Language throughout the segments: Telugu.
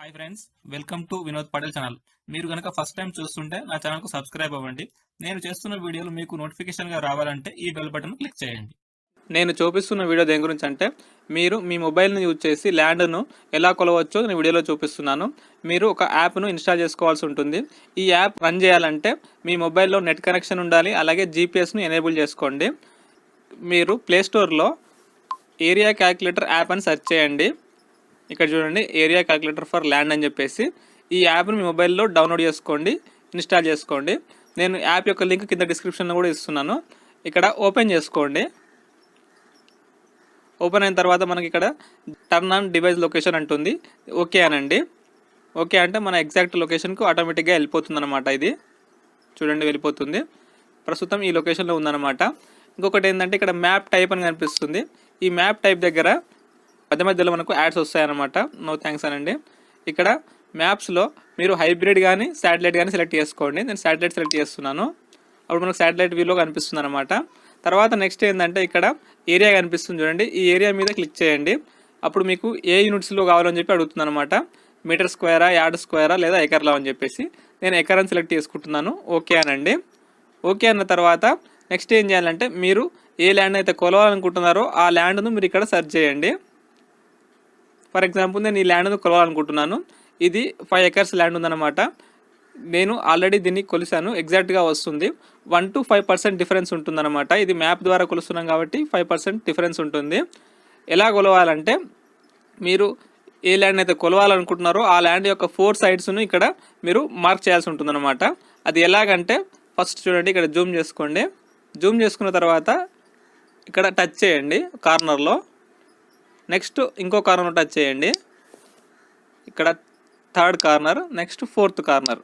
Hi friends welcome to Vinod Patel channel మీరు కనుక ఫస్ట్ టైం చూస్తుంటే నా ఛానల్కు సబ్స్క్రైబ్ అవ్వండి. నేను చేస్తున్న వీడియోలు మీకు నోటిఫికేషన్గా రావాలంటే ఈ బెల్ బటన్ క్లిక్ చేయండి. నేను చూపిస్తున్న వీడియో దేని గురించి అంటే మీరు మీ మొబైల్ని యూజ్ చేసి ల్యాండ్ను ఎలా కొలవచ్చో నేను వీడియోలో చూపిస్తున్నాను. మీరు ఒక యాప్ను ఇన్స్టాల్ చేసుకోవాల్సి ఉంటుంది. ఈ యాప్ రన్ చేయాలంటే మీ మొబైల్లో నెట్ కనెక్షన్ ఉండాలి అలాగే జీపీఎస్ను ఎనేబుల్ చేసుకోండి. మీరు ప్లేస్టోర్లో ఏరియా క్యాలిక్యులేటర్ యాప్ అని సెర్చ్ చేయండి. ఇక్కడ చూడండి ఏరియా క్యాలిక్యులేటర్ ఫర్ ల్యాండ్ అని చెప్పేసి ఈ యాప్ని మీ మొబైల్లో డౌన్లోడ్ చేసుకోండి ఇన్స్టాల్ చేసుకోండి. నేను యాప్ యొక్క లింక్ కింద డిస్క్రిప్షన్లో కూడా ఇస్తున్నాను. ఇక్కడ ఓపెన్ చేసుకోండి. ఓపెన్ అయిన తర్వాత మనకి ఇక్కడ టర్న్ ఆన్ డివైస్ లొకేషన్ అంటుంది. ఓకే అనండి. ఓకే అంటే మన ఎగ్జాక్ట్ లొకేషన్కు ఆటోమేటిక్గా వెళ్ళిపోతుంది అనమాట ఇది. చూడండి వెళ్ళిపోతుంది. ప్రస్తుతం ఈ లొకేషన్లో ఉందన్నమాట. ఇంకొకటి ఏంటంటే ఇక్కడ మ్యాప్ టైప్ అని కనిపిస్తుంది. ఈ మ్యాప్ టైప్ దగ్గర మధ్య మధ్యలో మనకు యాడ్స్ వస్తాయన్నమాట. నో థ్యాంక్స్ అనండి. ఇక్కడ మ్యాప్స్లో మీరు హైబ్రిడ్ కానీ శాటిలైట్ కానీ సెలెక్ట్ చేసుకోండి. నేను శాటిలైట్ సెలెక్ట్ చేస్తున్నాను. అప్పుడు మనకు శాటిలైట్ వ్యూలో కనిపిస్తుంది అనమాట తర్వాత నెక్స్ట్ ఏంటంటే ఇక్కడ ఏరియా కనిపిస్తుంది చూడండి. ఈ ఏరియా మీద క్లిక్ చేయండి. అప్పుడు మీకు ఏ యూనిట్స్లో కావాలని చెప్పి అడుగుతుంది అనమాట మీటర్ స్క్వేరా యార్డ్ స్క్వేరా లేదా ఎకర్లా అని చెప్పేసి నేను ఎకర్ అని సెలెక్ట్ చేసుకుంటున్నాను. ఓకే అనండి. ఓకే అన్న తర్వాత నెక్స్ట్ ఏం చేయాలంటే మీరు ఏ ల్యాండ్ అయితే కొలవాలనుకుంటున్నారో ఆ ల్యాండ్ను మీరు ఇక్కడ సెర్చ్ చేయండి. ఫర్ ఎగ్జాంపుల్ నేను ఈ ల్యాండ్ను కొలవాలనుకుంటున్నాను. ఇది ఫైవ్ ఎకర్స్ ల్యాండ్ ఉందన్నమాట. నేను ఆల్రెడీ దీన్ని కొలిసాను ఎగ్జాక్ట్గా వస్తుంది. One to five percent difference ఉంటుందన్నమాట. ఇది మ్యాప్ ద్వారా కొలుస్తున్నాం కాబట్టి ఫైవ్ పర్సెంట్ డిఫరెన్స్ ఉంటుంది. ఎలా కొలవాలంటే మీరు ఏ ల్యాండ్ అయితే కొలవాలనుకుంటున్నారో ఆ ల్యాండ్ యొక్క ఫోర్ సైడ్స్ను ఇక్కడ మీరు మార్క్ చేయాల్సి ఉంటుందన్నమాట. అది ఎలాగంటే ఫస్ట్ చూడండి ఇక్కడ జూమ్ చేసుకోండి. జూమ్ చేసుకున్న తర్వాత ఇక్కడ టచ్ చేయండి కార్నర్లో. నెక్స్ట్ ఇంకో కార్నర్ టచ్ చేయండి. ఇక్కడ third corner next fourth corner.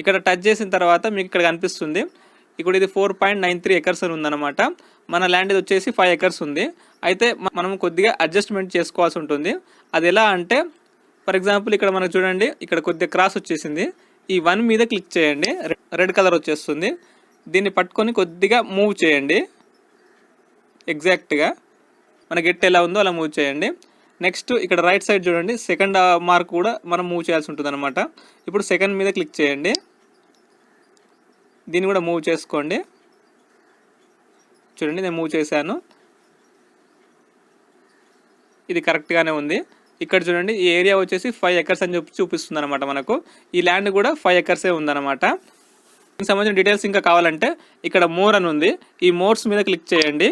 ఇక్కడ టచ్ చేసిన తర్వాత మీకు ఇక్కడ కనిపిస్తుంది. ఇప్పుడు ఇది four point nine three acres అని ఉందన్నమాట. మన ల్యాండ్ ఇది వచ్చేసి ఫైవ్ ఎకర్స్ ఉంది. అయితే మనం కొద్దిగా అడ్జస్ట్మెంట్ చేసుకోవాల్సి ఉంటుంది. అది ఎలా అంటే ఫర్ ఎగ్జాంపుల్ ఇక్కడ మనకు చూడండి ఇక్కడ కొద్దిగా క్రాస్ వచ్చేసింది. ఈ వన్ మీద క్లిక్ చేయండి. రెడ్ కలర్ వచ్చేస్తుంది. దీన్ని పట్టుకొని కొద్దిగా మూవ్ చేయండి. ఎగ్జాక్ట్గా. మన గెట్ ఎలా ఉందో అలా మూవ్ చేయండి. నెక్స్ట్ ఇక్కడ రైట్ సైడ్ చూడండి. సెకండ్ మార్క్ కూడా మనం మూవ్ చేయాల్సి ఉంటుంది అనమాట ఇప్పుడు సెకండ్ మీద క్లిక్ చేయండి. దీన్ని కూడా మూవ్ చేసుకోండి. చూడండి నేను మూవ్ చేశాను. ఇది కరెక్ట్గానే ఉంది. ఇక్కడ చూడండి ఈ ఏరియా వచ్చేసి ఫైవ్ ఎకర్స్ అని చెప్పి చూపిస్తుంది అనమాట మనకు. ఈ ల్యాండ్ కూడా ఫైవ్ ఎకర్సే ఉందన్నమాట. దీనికి సంబంధించిన డీటెయిల్స్ ఇంకా కావాలంటే ఇక్కడ మోర్ అని ఉంది. ఈ మోర్స్ మీద క్లిక్ చేయండి.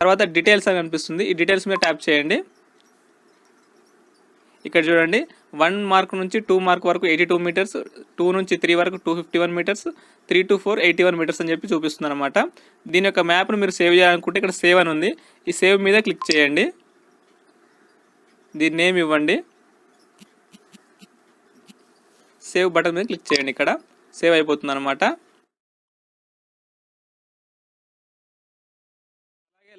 తర్వాత డీటెయిల్స్ అని కనిపిస్తుంది ఈ డీటెయిల్స్ మీద ట్యాప్ చేయండి. ఇక్కడ చూడండి. వన్ మార్క్ నుంచి టూ మార్క్ వరకు ఎయిటీ టూ మీటర్స్ టూ నుంచి త్రీ వరకు two fifty one metres three to four eighty one metres అని చెప్పి చూపిస్తుంది అనమాట దీని యొక్క మ్యాప్ను మీరు సేవ్ చేయాలనుకుంటే ఇక్కడ సేవ్ అని ఉంది. ఈ సేవ్ మీద క్లిక్ చేయండి. దీని నేమ్ ఇవ్వండి. సేవ్ బటన్ మీద క్లిక్ చేయండి ఇక్కడ. సేవ్ అయిపోతుంది అనమాట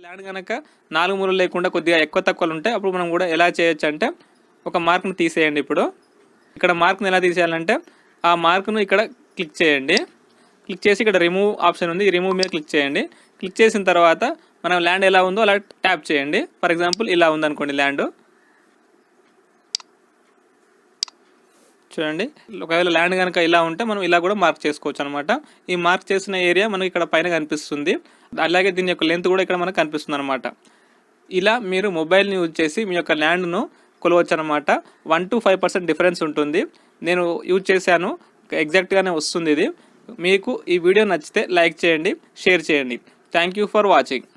ల్యాండ్ కనుక నాలుగు మూలలు లేకుండా కొద్దిగా ఎక్కువ తక్కువలు ఉంటాయి అప్పుడు మనం కూడా ఎలా చేయొచ్చు అంటే ఒక మార్క్ను తీసేయండి ఇప్పుడు. ఇక్కడ మార్క్ను ఎలా తీసేయాలంటే ఆ మార్క్ను ఇక్కడ క్లిక్ చేయండి. క్లిక్ చేసి ఇక్కడ రిమూవ్ ఆప్షన్ ఉంది. ఈ రిమూవ్ మీద క్లిక్ చేయండి. క్లిక్ చేసిన తర్వాత మనం ల్యాండ్ ఎలా ఉందో అలా ట్యాప్ చేయండి. ఫర్ ఎగ్జాంపుల్ ఇలా ఉందనుకోండి ల్యాండ్ చూడండి. ఒకవేళ ల్యాండ్ కనుక ఇలా ఉంటే మనం ఇలా కూడా మార్క్ చేసుకోవచ్చు అనమాట ఈ మార్క్ చేసిన ఏరియా మనకి ఇక్కడ పైన కనిపిస్తుంది. అలాగే దీని యొక్క లెంత్ కూడా ఇక్కడ మనకు కనిపిస్తుంది అనమాట ఇలా మీరు మొబైల్ని యూజ్ చేసి మీ యొక్క ల్యాండ్ను కొలవచ్చు అనమాట one to five percent difference ఉంటుంది. నేను యూజ్ చేశాను. ఎగ్జాక్ట్గానే వస్తుంది ఇది. మీకు ఈ వీడియో నచ్చితే లైక్ చేయండి షేర్ చేయండి. Thank you for watching